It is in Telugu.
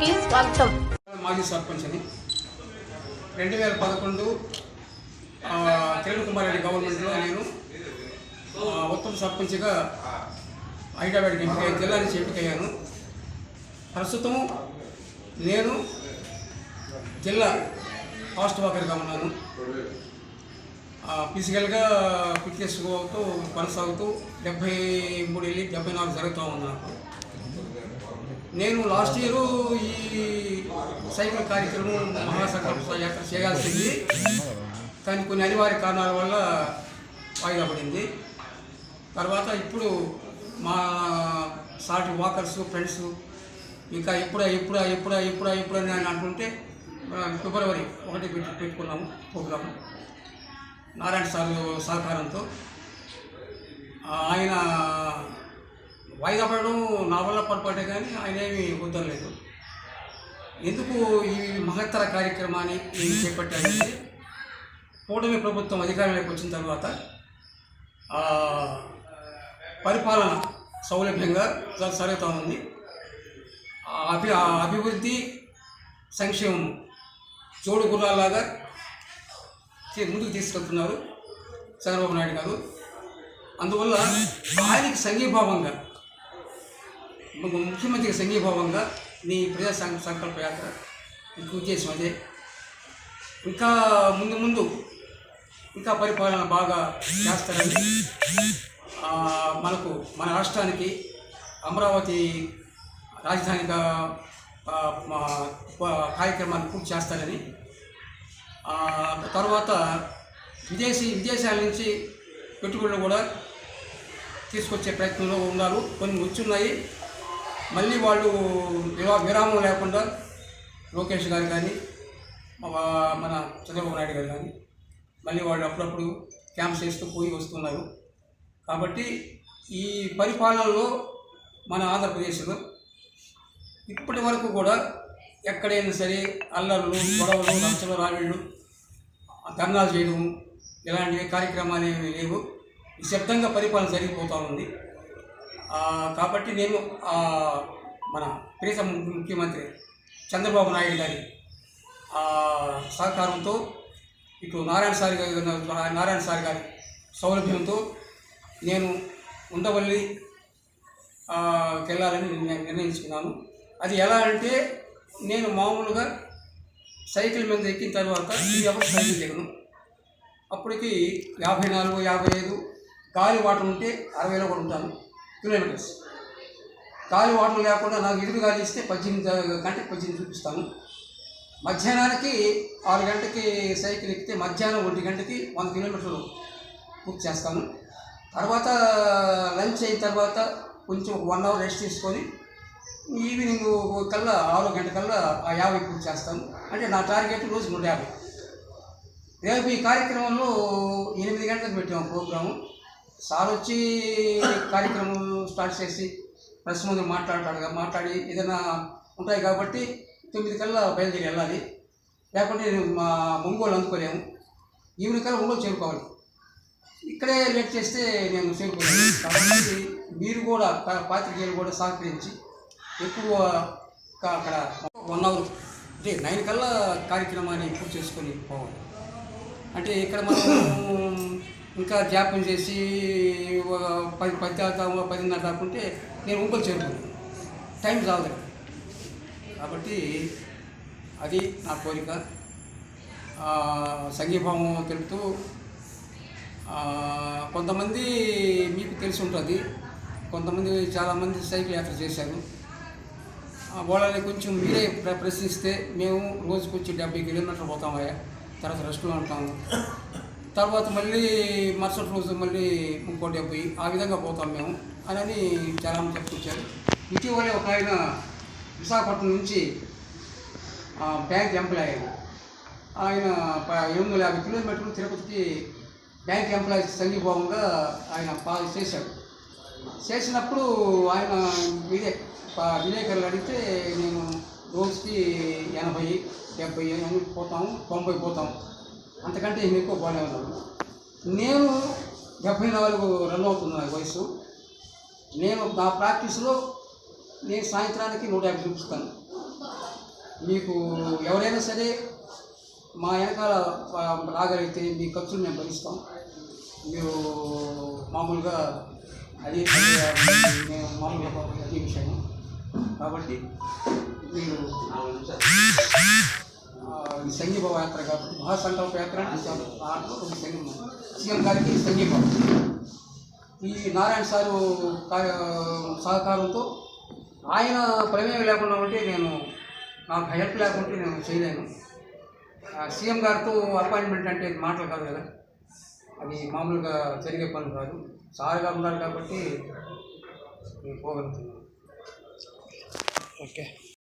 కి స్వాగతం. మాజీ సర్పంచ్ అని. రెండు వేల పదకొండు ఆ, కుమార్ రెడ్డి గవర్నమెంట్లో నేను ఉత్తమ సర్పంచ్గా హైదరాబాద్కి ఎంపిక జిల్లా నుంచి ఎంపికయ్యాను ప్రస్తుతం నేను జిల్లా ఫాస్ట్ వాకర్గా ఉన్నాను. ఫిజికల్గా ఫిట్నెస్ అవుతూ కొనసాగుతూ డెబ్బై మూడు వెళ్ళి డెబ్బై నాలుగు జరుగుతూ ఉన్నాను నేను లాస్ట్ ఇయర్ ఈ సైకిల్ కార్యక్రమం మహాసంకల్ప యాత్ర చేయాల్సింది. కానీ కొన్ని అనివార్య కారణాల వల్ల వాయిదా పడింది. తర్వాత ఇప్పుడు మా సాటి వాకర్స్ ఫ్రెండ్స్ ఇంకా ఎప్పుడా ఎప్పుడా ఎప్పుడా ఎప్పుడా ఎప్పుడా అని ఆయన అంటుంటే ఫిబ్రవరి ఒకటి పెట్టి పెట్టుకున్నాము ప్రోగ్రాము నారాయణ సార్ సహకారంతో. ఆయన వాయిదా పడడం నా వల్ల పొరపాటే కానీ ఆయన ఏమి కుదరలేదు. ఎందుకు ఈ మహత్తర కార్యక్రమాన్ని నేను చేపట్టానంటే కూటమి ప్రభుత్వం అధికారంలోకి వచ్చిన తర్వాత పరిపాలన సౌలభ్యంగా జ- జరుగుతూ ఉంది. అభి ఆ అభివృద్ధి సంక్షేమం జోడు గుర్రాలాగా ముందుకు తీసుకెళ్తున్నారు చంద్రబాబు నాయుడు గారు. అందువల్ల ఆయనకి సంఘీభావంగా ముఖ్యమంత్రికి సంఘీభావంగా నీ ప్రజా సంకల్ప యాత్ర ఉద్దేశం అదే. ఇంకా ముందు ముందు ఇంకా పరిపాలన బాగా చేస్తారని మనకు మన రాష్ట్రానికి అమరావతి రాజధానిగా కార్యక్రమాలు మా పూర్తి చేస్తారని తర్వాత విదేశీ విదేశాల నుంచి పెట్టుబడులు కూడా తీసుకొచ్చే ప్రయత్నంలో ఉన్నారు. కొన్ని వచ్చున్నాయి. మళ్ళీ వాళ్ళు విరా- విరామం లేకుండా లోకేష్ గారు కానీ మన చంద్రబాబు నాయుడు గారు కానీ మళ్ళీ వాళ్ళు అప్పుడప్పుడు క్యాంప్స్ వేస్తూ పోయి వస్తున్నారు. కాబట్టి ఈ పరిపాలనలో మన ఆంధ్రప్రదేశ్లో ఇప్పటి వరకు కూడా ఎక్కడైనా సరే అల్లర్లు గొడవలు రచ్చలు రావిళ్ళు ధర్నాలు చేయడం ఇలాంటి కార్యక్రమాలు ఏమీ లేవు. నిశ్శబ్దంగా పరిపాలన జరిగిపోతూ ఉంది. కాబట్టి నేను మన ప్రీత ముఖ్యమంత్రి చంద్రబాబు నాయుడు గారి సహకారంతో ఇటు నారాయణ సార్ గారి నారాయణ సార్ గారి సౌలభ్యంతో నేను ఉండవల్లి వెళ్ళాలని నిర్ణయించుకున్నాను. అది ఎలా అంటే నేను మామూలుగా సైకిల్ మీద ఎక్కిన తర్వాత ఈ ఎవరు సైకిల్ దిగను అప్పటికి యాభై నాలుగు యాభై ఐదు గాలి వాటర్ ఉంటే అరవైలో కూడా ఉంటాను. కిలోమీటర్స్ ఖాళీ వాటర్ లేకుండా నాకు ఇరుగు గాలి ఇస్తే పద్దెనిమిది గంటకి పద్దెనిమిది చూపిస్తాను. మధ్యాహ్నానికి ఆరు గంటకి సైకిల్ ఎక్కితే మధ్యాహ్నం ఒంటి గంటకి వంద కిలోమీటర్లు బుక్ చేస్తాను. తర్వాత లంచ్ అయిన తర్వాత కొంచెం ఒక వన్ అవర్ రెస్ట్ తీసుకొని ఈవినింగ్ కల్లా ఆరో గంట కల్లా ఆ యాభై పూర్తి చేస్తాను. అంటే నా టార్గెట్ రోజు నూట యాభై. రేపు ఈ కార్యక్రమంలో ఎనిమిది గంటలకు పెట్టాము ప్రోగ్రాము. సార్ వచ్చి కార్యక్రమం స్టార్ట్ చేసి ప్రెస్ ముందు మాట్లాడతాడు మాట్లాడి ఏదైనా ఉంటాయి కాబట్టి తొమ్మిది కల్లా బయలుదేరి వెళ్ళాలి. లేకుంటే నేను మా ఒంగోలు అందుకోలేము. ఈవినింగ్ కల్లా ఒంగోలు చేరుకోవాలి. ఇక్కడే లేట్ చేస్తే నేను చేరుకోలేను. కాబట్టి మీరు కూడా పాత్రికేయులు కూడా సహకరించి ఎక్కువ అక్కడ వన్ అవర్ అంటే నైన్ కల్లా కార్యక్రమాన్ని పూర్తి చేసుకొని పోవాలి. అంటే ఇక్కడ మనం ఇంకా జాప్యం చేసి పది పది దాకా పదిన్నర దాకా ఉంటే నేను ఇంకొక చేరుకున్నాను. టైం చాలదు కాబట్టి అది నా కోరిక. సంఘీభావం తెలుపుతూ కొంతమంది మీకు తెలిసి ఉంటుంది. కొంతమంది చాలామంది సైకిల్ యాత్ర చేశారు. వాళ్ళని కొంచెం మీరే ప్ర ప్రశ్నిస్తే మేము రోజుకు వచ్చి డెబ్బై కిలోమీటర్లు పోతామయ్యా తర్వాత రెస్ట్లో ఉంటాము. తర్వాత మళ్ళీ మరుసటి రోజు మళ్ళీ ఇంకోటి పోయి ఆ విధంగా పోతాం మేము అని చాలామంది చెప్పుకొచ్చారు. ఇటీవలే ఒక ఆయన విశాఖపట్నం నుంచి బ్యాంక్ ఎంప్లాయ్ ఆయన ఆయన ప- ఎనిమిది వందల యాభై కిలోమీటర్లు తిరుపతికి బ్యాంక్ ఎంప్లాయీ సంఘీభావంగా ఆయన పాలు చేశాడు. చేసినప్పుడు ఆయన ఇదే విలేకరులు అడిగితే నేను రోజుకి ఎనభై డెబ్బై అని పోతాము తొంభై పోతాము. అంతకంటే ఏమి ఎక్కువ బాగానే ఉన్నాను. నేను డెబ్బై నాలుగు రన్ అవుతుంది నాకు వయసు. నేను నా ప్రాక్టీస్లో నేను సాయంత్రానికి నూట యాభై చూపిస్తాను. మీకు ఎవరైనా సరే మా వెనకాల రాగలిగితే మీ ఖర్చులు మేము భరిస్తాం. మీరు మామూలుగా అది మేము మామూలుగా అది విషయం కాబట్టి మీరు సంఘీభావ యాత్ర కాబట్టి మహాసంకల్ప యాత్ర అంటే చాలా సీఎం గారికి సంఘీభావం. ఈ నారాయణ సారు సహకారంతో ఆయన ప్రమేయం లేకుండా ఉంటే నేను నాకు హెల్ప్ లేకుంటే నేను చేయలేను. సీఎం గారితో అపాయింట్మెంట్ అంటే మాటలు కాదు కదా. అది మామూలుగా జరిగే పనులు కాదు. సారుగా ఉన్నారు కాబట్టి నేను పోగలుగుతున్నాను. ఓకే.